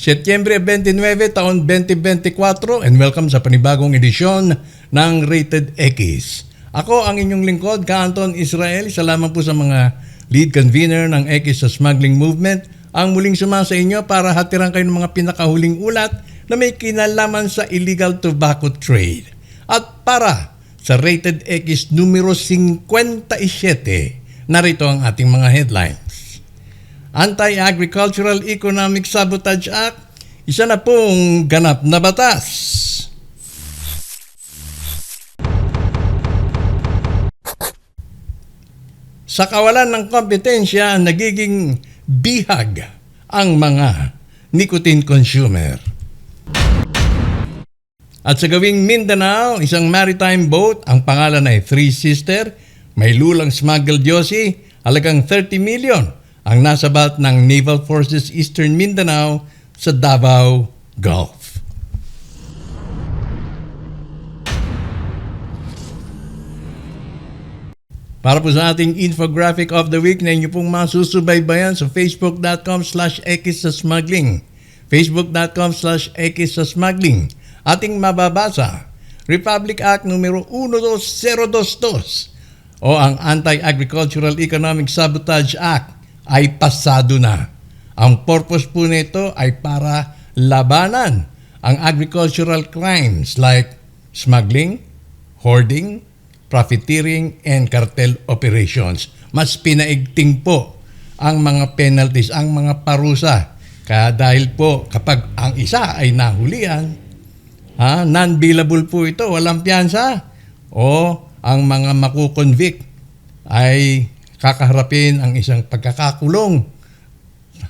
Setyembre 29, taon 2024 and welcome sa panibagong edisyon ng Rated X. Ako ang inyong lingkod, Ka-Anton Israel. Salamat po sa mga lead convener ng X sa smuggling movement ang muling suma sa inyo para hatiran kayo ng mga pinakahuling ulat na may kinalaman sa illegal tobacco trade. At para sa Rated X numero 57, narito ang ating mga headlines. Anti-Agricultural Economic Sabotage Act, isa na pong ganap na batas. Sa kawalan ng kompetensya, nagiging bihag ang mga nicotine consumer. At sa gawing Mindanao, isang maritime boat, ang pangalan ay Three Sister, may lulang smuggled yosi, halagang 30 million ang nasabat ng Naval Forces Eastern Mindanao sa Davao Gulf. Para po sa ating infographic of the week na inyo pong masusubaybayan sa facebook.com slash smuggling, facebook.com slash smuggling, ating mababasa, Republic Act numero 12022 o ang Anti-Agricultural Economic Sabotage Act ay pasado na. Ang purpose po nito ay para labanan ang agricultural crimes like smuggling, hoarding, profiteering, and cartel operations. Mas pinaigting po ang mga penalties, ang mga parusa. Kaya dahil po kapag ang isa ay nahulihan, ha, non-billable po ito, walang piyansa. O ang mga makukonvict ay kakaharapin ang isang pagkakakulong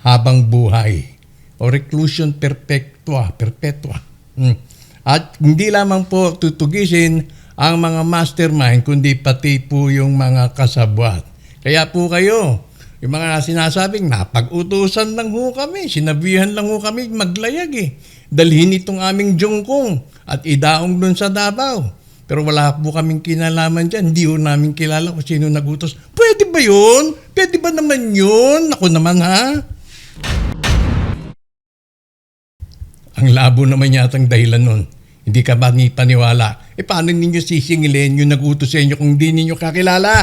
habang buhay o reclusion perpetua, perpetua. Hmm. At hindi lamang po tutugisin ang mga mastermind, kundi pati po yung mga kasabwat. Kaya po kayo, yung mga sinasabing napag-utusan lang ho kami, sinabihan lang ho kami maglayag eh. Dalhin itong aming jungkong at idaong dun sa Davao. Pero wala po kaming kinalaman dyan. Hindi ho namin kilala kung sino nagutos. Pwede ba yun? Pwede ba naman yun? Ako naman ha? Ang labo naman yatang dahilan nun. Hindi ka ba ni paniwala? E paano ninyo sisingilin yung nagutos sa inyo kung hindi ninyo kakilala?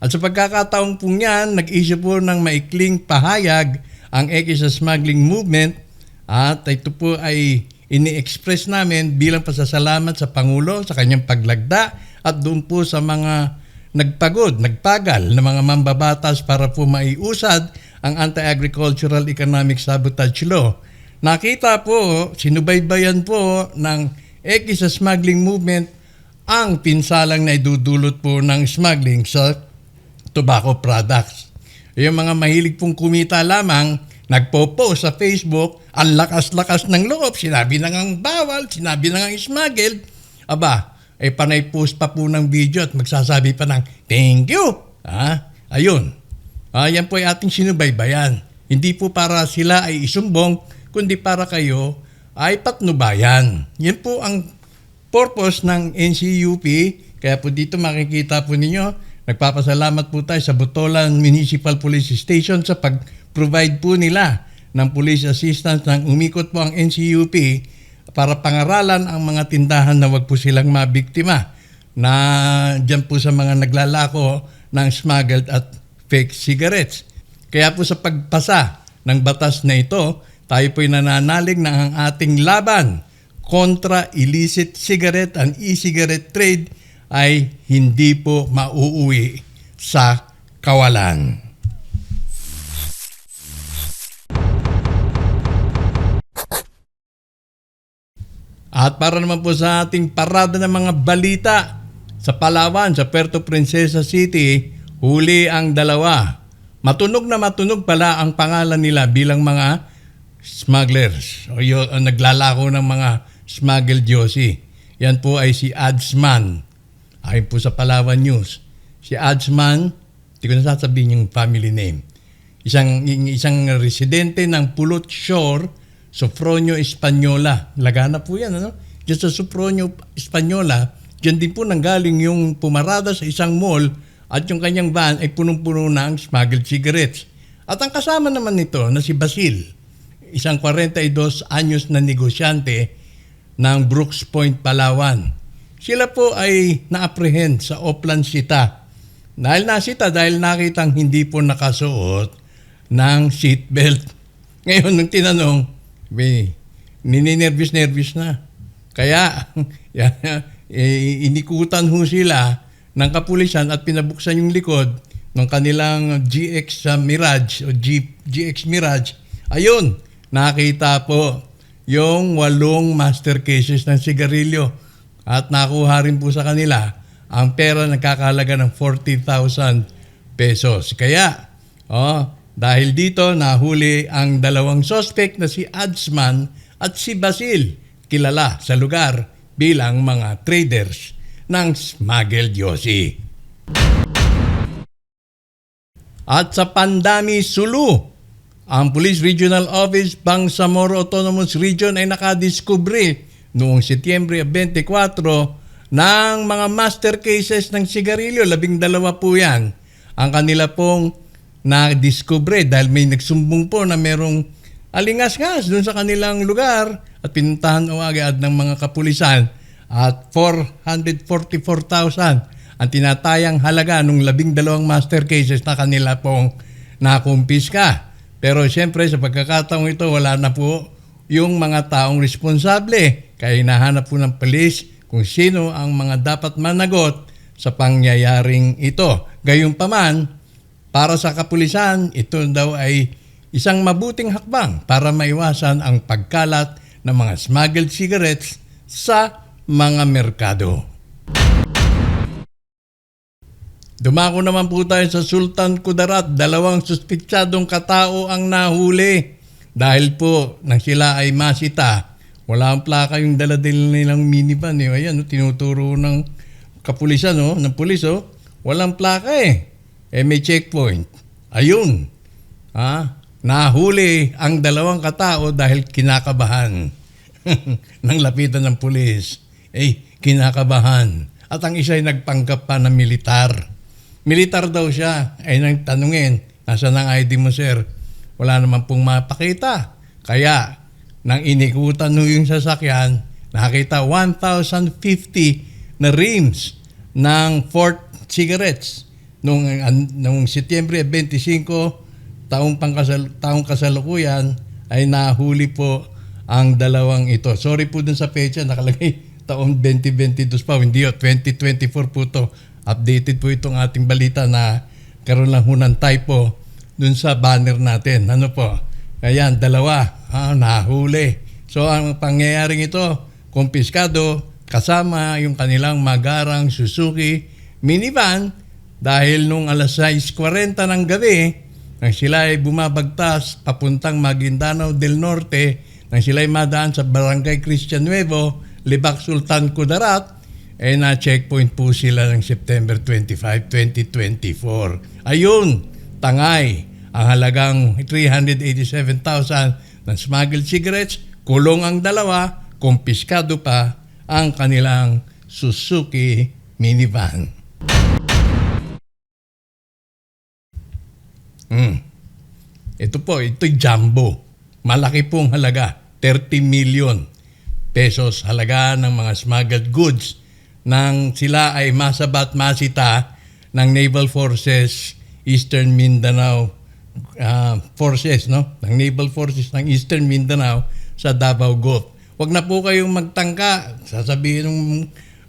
At sa pagkakataong po niyan, nag-issue po ng maikling pahayag ang X smuggling movement at ito po ay ini-express namin bilang pasasalamat sa Pangulo sa kanyang paglagda at doon po sa mga nagpagod, nagpagal na mga mambabatas para po maiusad ang Anti-Agricultural Economic Sabotage Law. Nakita po, sinubaybayan po ng X sa smuggling movement ang pinsalang na idudulot po ng smuggling sa tobacco products. Yung mga mahilig pong kumita lamang, nagpo-post sa Facebook, ang lakas-lakas ng loob, sinabi na ngang bawal, sinabi na ngang smuggle, aba, ay panay post pa po ng video at magsasabi pa ng thank you. Ha? Ayun. Ah, yan po ay ating sinubaybayan. Hindi po para sila ay isumbong, kundi para kayo ay patnubayan. Yan po ang purpose ng NCUP. Kaya po dito makikita po ninyo, nagpapasalamat po tayo sa Botolan Municipal Police Station sa pag-provide po nila ng police assistance nang umikot po ang NCUP para pangaralan ang mga tindahan na wag po silang mabiktima na dyan po sa mga naglalako ng smuggled at fake cigarettes. Kaya po sa pagpasa ng batas na ito, tayo po'y nananalig na ang ating laban kontra illicit cigarette and e-cigarette trade ay hindi po mauuwi sa kawalan. At para naman po sa ating parada ng mga balita sa Palawan, sa Puerto Princesa City, huli ang dalawa. Matunog na matunog pala ang pangalan nila bilang mga smugglers o yung uh, naglalako ng mga smuggled yosi. Yan po ay si Adsman. Ayon po sa Palawan News. Si Adsman, hindi ko na sasabihin yung family name. Isang, isang residente ng Pulot Shore, Sofronio Espanyola. Lagana po yan, ano? Diyan sa Sofronio Espanyola, diyan din po nanggaling yung pumarada sa isang mall at yung kanyang van ay punong-puno ng smuggled cigarettes. At ang kasama naman nito na si Basil, isang 42 anyos na negosyante ng Brooks Point, Palawan. Sila po ay na-apprehend sa Oplan Sita. Dahil nasita, dahil nakitang hindi po nakasuot ng seatbelt. Ngayon, nung tinanong, may nininervous-nervous na. Kaya, eh, inikutan ho sila ng kapulisan at pinabuksan yung likod ng kanilang GX Mirage o G, GX Mirage. Ayun, nakita po yung walong master cases ng sigarilyo at nakuha rin po sa kanila ang pera nagkakalaga ng 40,000 pesos. Kaya, oh, dahil dito nahuli ang dalawang suspect na si Adsman at si Basil, kilala sa lugar bilang mga traders ng smuggled yosi. At sa Pandami, Sulu, ang Police Regional Office Bangsamoro Autonomous Region ay nakadiskubre noong Setyembre 24 ng mga master cases ng sigarilyo. Labing dalawa po yan. Ang kanila pong na-discover dahil may nagsumbong po na merong alingas-ngas doon sa kanilang lugar at pinuntahan o agad ng mga kapulisan at 444,000 ang tinatayang halaga ng labing dalawang master cases na kanila pong nakumpiska. Pero siyempre sa pagkakataong ito wala na po yung mga taong responsable. Kaya hinahanap po ng polis kung sino ang mga dapat managot sa pangyayaring ito. Gayunpaman, para sa kapulisan, ito daw ay isang mabuting hakbang para maiwasan ang pagkalat ng mga smuggled cigarettes sa mga merkado. Dumako naman po tayo sa Sultan Kudarat. Dalawang suspitsadong katao ang nahuli. Dahil po nang sila ay masita, wala ang plaka yung daladil nilang minivan. Eh. Ayan, tinuturo ng kapulisan, no, ng pulis. Oh. Walang plaka eh. Eh may checkpoint. Ayun. Ha? Nahuli ang dalawang katao dahil kinakabahan ng lapitan ng pulis. Eh, kinakabahan. At ang isa ay nagpanggap pa na militar. Militar daw siya. Ay nang tanungin, nasa ng ID mo sir? Wala naman pong mapakita. Kaya, nang inikutan nyo yung sasakyan, nakita 1,050 na rims ng Fort cigarettes nung an- nung Setyembre 25 taong pangkasal taong kasalukuyan ay nahuli po ang dalawang ito. Sorry po dun sa pecha nakalagay taong 2022 pa hindi o 2024 po to. Updated po itong ating balita na karoon lang ng typo dun sa banner natin. Ano po? Ayan, dalawa. Ah, nahuli. So ang pangyayaring ito, kumpiskado kasama yung kanilang magarang Suzuki minivan dahil nung alas 6.40 ng gabi, nang sila ay bumabagtas papuntang Maguindanao del Norte, nang sila ay madaan sa Barangay Cristian Nuevo, Libak Sultan Kudarat, eh na-checkpoint po sila ng September 25, 2024. Ayun, tangay, ang halagang 387,000 ng smuggled cigarettes, kulong ang dalawa, kumpiskado pa ang kanilang Suzuki minivan. Hmm. Ito po, ito'y jumbo. Malaki pong halaga. 30 million pesos halaga ng mga smuggled goods nang sila ay masabat masita ng Naval Forces Eastern Mindanao ah, Forces, no? Ng Naval Forces ng Eastern Mindanao sa Davao Gulf. Huwag na po kayong magtangka. Sasabihin ng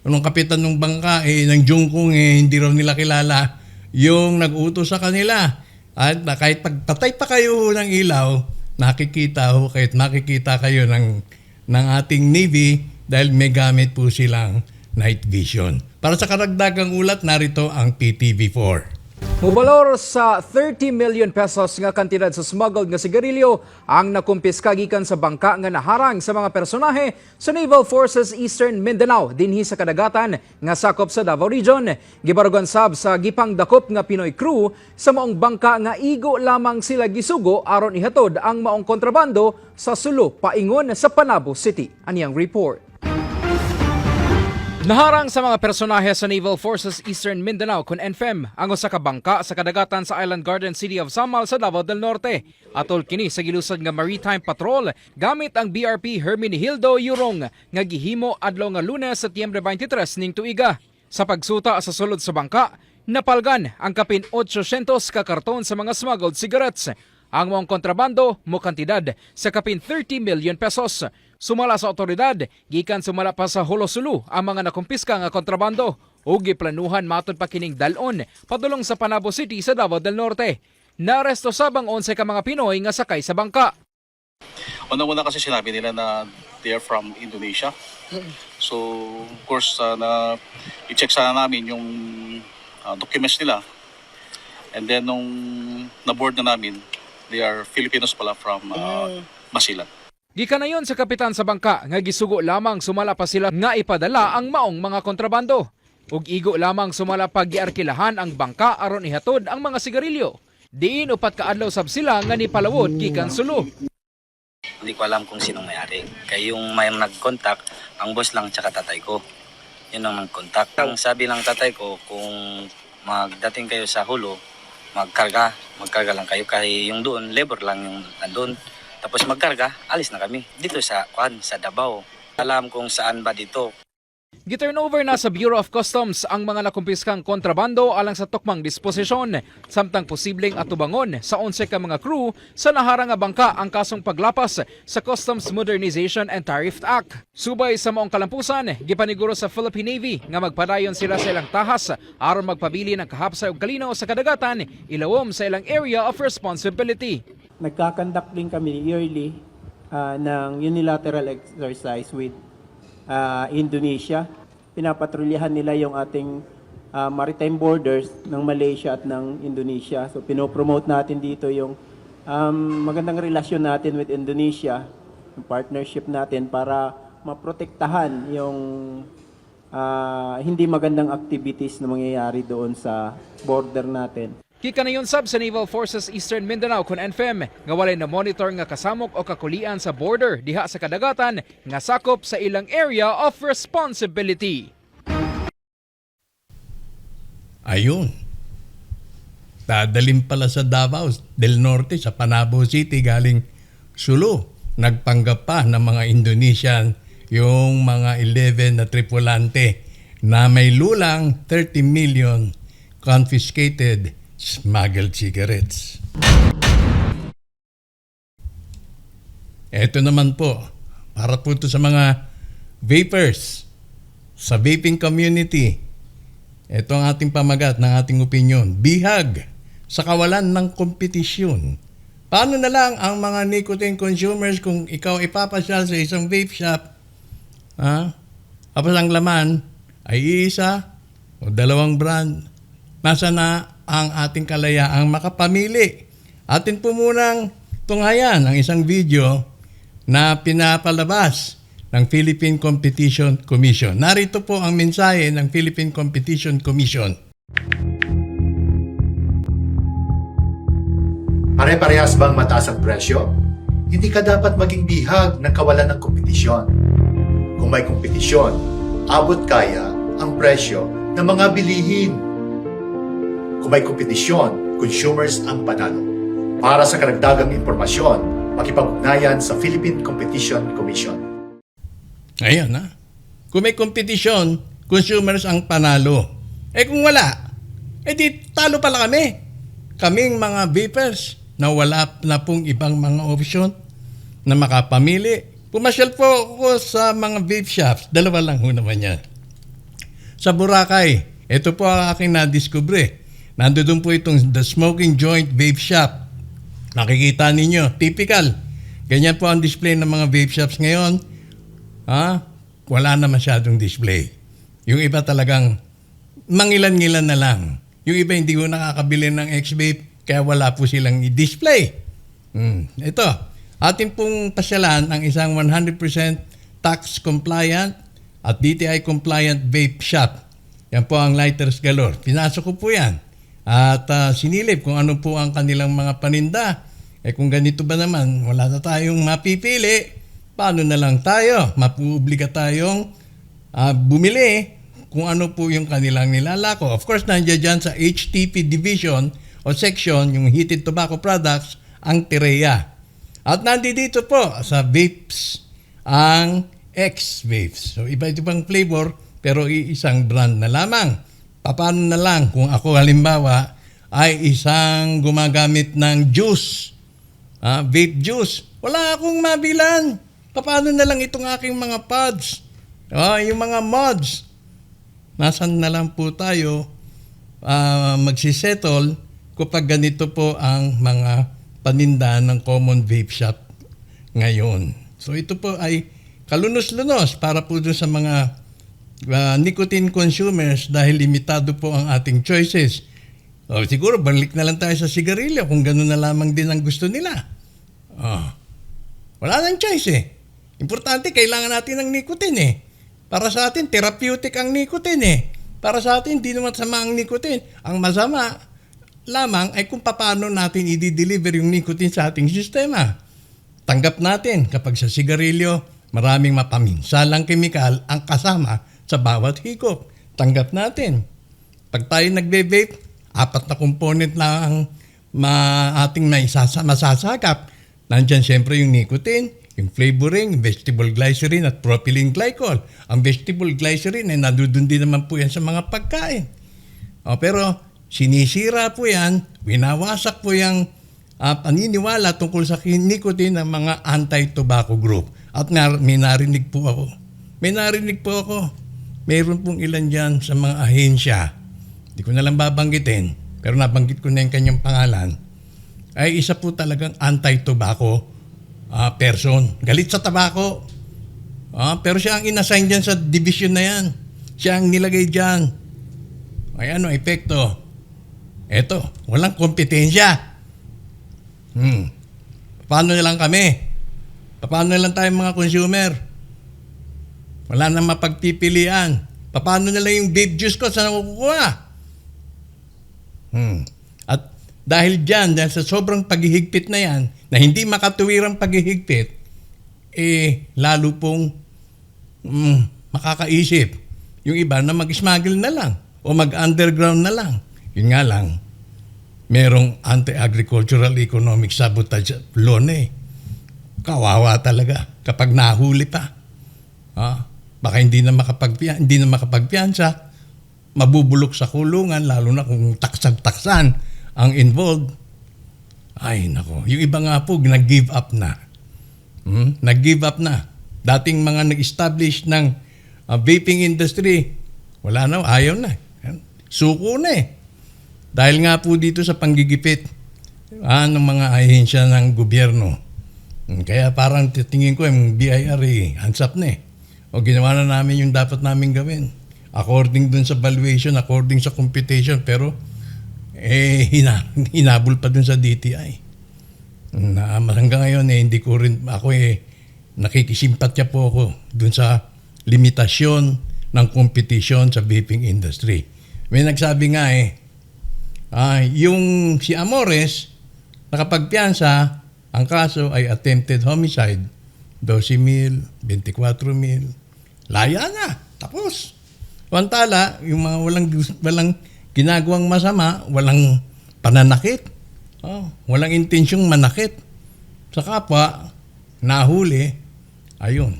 nung kapitan ng bangka, eh, ng Jungkong, eh, hindi raw nila kilala yung nag-utos sa kanila. At kahit pagpatay pa kayo ng ilaw, nakikita ho, kahit makikita kayo ng, ng ating Navy dahil may gamit po silang night vision. Para sa karagdagang ulat, narito ang PTV4. Mubalor sa 30 million pesos nga kantidad sa smuggled nga sigarilyo ang nakumpiska gikan sa bangka nga naharang sa mga personahe sa Naval Forces Eastern Mindanao dinhi sa kadagatan nga sakop sa Davao Region. Gibarugan sab sa gipang dakop nga Pinoy crew sa maong bangka nga igo lamang sila gisugo aron ihatod ang maong kontrabando sa Sulu paingon sa Panabo City. Aniyang report. Naharang sa mga personahe sa Naval Forces Eastern Mindanao kun NFEM ang usa ka bangka sa kadagatan sa Island Garden City of Samal sa Davao del Norte. Atol kini sa gilusad nga Maritime Patrol gamit ang BRP Hermenegildo Yurong nga gihimo adlaw nga Lunes Setyembre 23 ning tuiga. Sa pagsuta sa sulod sa bangka, napalgan ang kapin 800 ka karton sa mga smuggled cigarettes. Ang mong kontrabando mo kantidad sa kapin 30 million pesos. Sumala sa otoridad, gikan sumala pa sa Holosulu ang mga nakumpiska nga kontrabando ug giplanuhan matud pa kining dalon padulong sa Panabo City sa Davao del Norte. Naresto sabang 11 ka mga Pinoy nga sakay sa bangka. Una-una kasi sinabi nila na they are from Indonesia. So, of course, uh, na i-check sana namin yung uh, documents nila. And then, nung na-board na namin, they are Filipinos pala from uh, Basilan. Gikanayon sa kapitan sa bangka nga gisugo lamang sumala pa sila nga ipadala ang maong mga kontrabando. Ug igo lamang sumala pag giarkilahan ang bangka aron ihatod ang mga sigarilyo. Diin upat ka adlaw sab sila nga nipalawod gikan sulo. Hindi ko alam kung sinong may-ari. Kaya yung may nag-contact, ang boss lang tsaka tatay ko. Yun ang nag-contact. Ang sabi ng tatay ko, kung magdating kayo sa hulo, magkarga. Magkarga lang kayo. Kaya yung doon, labor lang yung nandun. Tapos magkarga, alis na kami. Dito sa, kuan, sa Davao. Alam kung saan ba dito. Giturnover na sa Bureau of Customs ang mga nakumpiskang kontrabando alang sa tukmang disposisyon, samtang posibleng atubangon sa 11 ka mga crew sa naharang nga bangka ang kasong paglapas sa Customs Modernization and Tariff Act. Subay sa maong kalampusan, gipaniguro sa Philippine Navy nga magpadayon sila sa ilang tahas aron magpabili ng kahapsa ug kalinaw sa kadagatan ilawom sa ilang area of responsibility. Nagkakandak din kami yearly ah, ng unilateral exercise with ah, Indonesia. Pinapatrolyahan nila yung ating ah, maritime borders ng Malaysia at ng Indonesia. So pinopromote natin dito yung um, magandang relasyon natin with Indonesia, yung partnership natin para maprotektahan yung ah, hindi magandang activities na mangyayari doon sa border natin. Kikanayon sab sa Naval Forces Eastern Mindanao kun NFEM nga walay na monitor nga kasamok o kakulian sa border diha sa kadagatan nga sakop sa ilang area of responsibility. Ayun. Dadalhin pala sa Davao del Norte sa Panabo City galing Sulu. Nagpanggap pa ng mga Indonesian yung mga 11 na tripulante na may lulang 30 million confiscated smuggled cigarettes. Ito naman po, para po ito sa mga vapers, sa vaping community, ito ang ating pamagat ng ating opinion. Bihag sa kawalan ng kompetisyon. Paano na lang ang mga nicotine consumers kung ikaw ipapasyal sa isang vape shop, ha? Tapos ang laman ay isa o dalawang brand. Nasa na ang ating kalayaang makapamili. Atin po munang tunghayan ang isang video na pinapalabas ng Philippine Competition Commission. Narito po ang mensahe ng Philippine Competition Commission. Pare-parehas bang mataas ang presyo? Hindi ka dapat maging bihag ng kawalan ng kompetisyon. Kung may kompetisyon, abot kaya ang presyo ng mga bilihin. Kung may kompetisyon, consumers ang panalo. Para sa karagdagang impormasyon, makipag-ugnayan sa Philippine Competition Commission. Ayan na. Kung may kompetisyon, consumers ang panalo. Eh kung wala, eh di talo pala kami. Kaming mga vapers na wala na pong ibang mga option na makapamili. Pumasyal po ako sa mga vape shops. Dalawa lang ho naman yan. Sa Boracay, ito po ang aking nadiskubre. Nandoon po itong The Smoking Joint Vape Shop. Nakikita ninyo, typical. Ganyan po ang display ng mga vape shops ngayon. Ha? Wala na masyadong display. Yung iba talagang mangilan-ngilan na lang. Yung iba hindi ko nakakabili ng X-Vape kaya wala po silang i-display. Hmm. Ito, ating pong pasyalan ang isang 100% tax compliant at DTI compliant vape shop. Yan po ang Lighters Galore. Pinasok ko po yan. At ah, sinilip kung ano po ang kanilang mga paninda. Eh kung ganito ba naman, wala na tayong mapipili. Paano na lang tayo? Mapuobliga tayong ah, bumili kung ano po yung kanilang nilalako. Of course, nandiyan dyan sa HTP division o section, yung heated tobacco products, ang Tireya. At nandito po sa vapes, ang X-Vapes. So, iba-ibang flavor, pero iisang brand na lamang. Paano na lang kung ako halimbawa ay isang gumagamit ng juice, ah, vape juice. Wala akong mabilan. Paano na lang itong aking mga pods? Ah, yung mga mods. Nasaan na lang po tayo ah, magsisettle kapag ganito po ang mga paninda ng common vape shop ngayon. So ito po ay kalunos-lunos para po dun sa mga ah, nicotine consumers dahil limitado po ang ating choices. O, siguro balik na lang tayo sa sigarilyo kung gano'n na lamang din ang gusto nila. Ah. Wala nang choice eh. Importante, kailangan natin ng nicotine eh. Para sa atin, therapeutic ang nicotine eh. Para sa atin, hindi naman sama ang nicotine. Ang masama lamang ay kung paano natin i-deliver yung nicotine sa ating sistema. Tanggap natin kapag sa sigarilyo, maraming mapaminsalang kemikal ang kasama sa bawat hikop. Tanggap natin. Pag tayo nagbe-vape, apat na component lang ang ma ating maisasa, masasakap. Nandyan siyempre yung nicotine, yung flavoring, vegetable glycerin at propylene glycol. Ang vegetable glycerin ay nandun din naman po yan sa mga pagkain. O, pero sinisira po yan, winawasak po yung ah, paniniwala tungkol sa nicotine ng mga anti-tobacco group. At may narinig po ako. May narinig po ako. Mayroon pong ilan dyan sa mga ahensya. Hindi ko na lang babanggitin, pero nabanggit ko na yung kanyang pangalan. Ay isa po talagang anti-tobacco ah, person. Galit sa tabako. Ah, pero siya ang inassign dyan sa division na yan. Siya ang nilagay dyan. Ay ano, epekto. Eto, walang kompetensya. Hmm. Paano na lang kami? Paano na lang tayo mga consumer? Wala na mapagpipilian. Paano na lang yung babe juice ko? Saan ako kukuha? Hmm. At dahil dyan, dahil sa sobrang paghihigpit na yan, na hindi makatuwirang paghihigpit, eh, lalo pong mm, makakaisip. Yung iba na mag-smuggle na lang o mag-underground na lang. Yun nga lang, merong anti-agricultural economic sabotage law na eh. Kawawa talaga kapag nahuli pa. Ah, baka hindi na makapagpiyan, hindi na makapagpiyansa, mabubulok sa kulungan lalo na kung taksan-taksan ang involved. Ay nako, yung iba nga po nag-give up na. Hmm? Nag-give up na. Dating mga nag-establish ng ah, vaping industry, wala na, ayaw na. Suko na eh. Dahil nga po dito sa panggigipit ah, ng mga ahensya ng gobyerno. Hmm, Kaya parang titingin ko yung BIR eh, hands up na eh. O ginawa na namin yung dapat namin gawin. According dun sa valuation, according sa computation, pero eh, hina, hinabol pa dun sa DTI. Na hanggang ngayon eh, hindi ko rin, ako eh, nakikisimpatya po ako dun sa limitasyon ng competition sa vaping industry. May nagsabi nga eh, ah, yung si Amores, nakapagpiansa, ang kaso ay attempted homicide. 12 mil, 24 mil. Laya na. Tapos. Wantala, yung mga walang, walang ginagawang masama, walang pananakit. Oh, walang intensyong manakit. Sa kapwa, nahuli, ayun.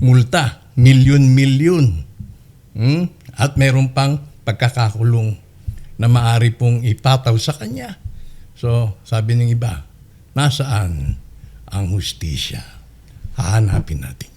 Multa, milyon-milyon. Hmm? At meron pang pagkakakulong na maari pong ipataw sa kanya. So, sabi ng iba, nasaan ang hustisya? Hahanapin natin.